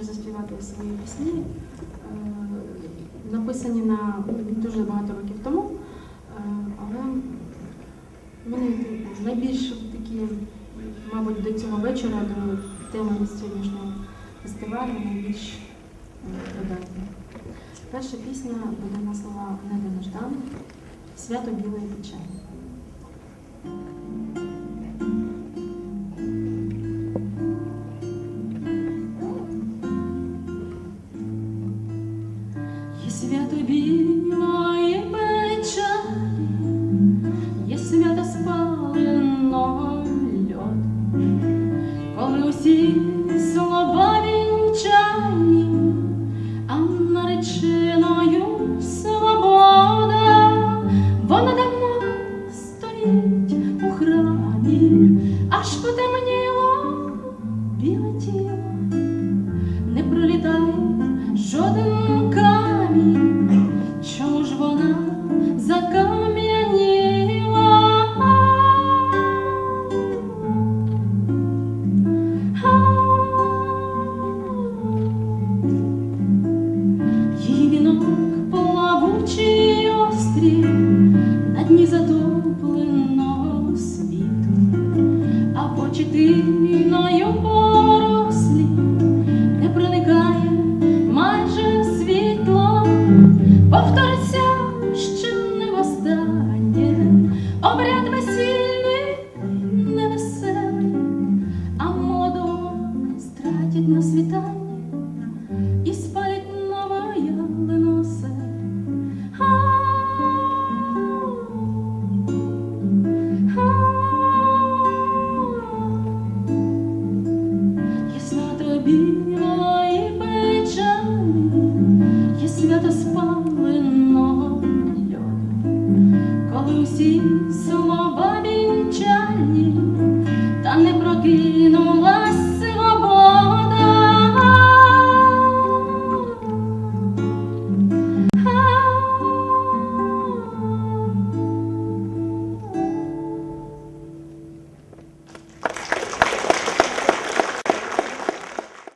хочу заспівати свої пісні, е, написані на дуже багато років тому, е, але в мене найбільш такі, мабуть, до цього вечора, до теми сьогоднішнього фестивалю найбільш е, придатні. Перша пісня буде на слова Неди Неждан Свято білої печені. Свято білої печалі, є свято спаленого льоду, коли усі слова вінчальні, а нареченою свобода, вона давно стоїть у храмі, аж потемніло біле тіло не пролітає жоден очі порослі не проникає майже світло, повториться льоду, коли усі слова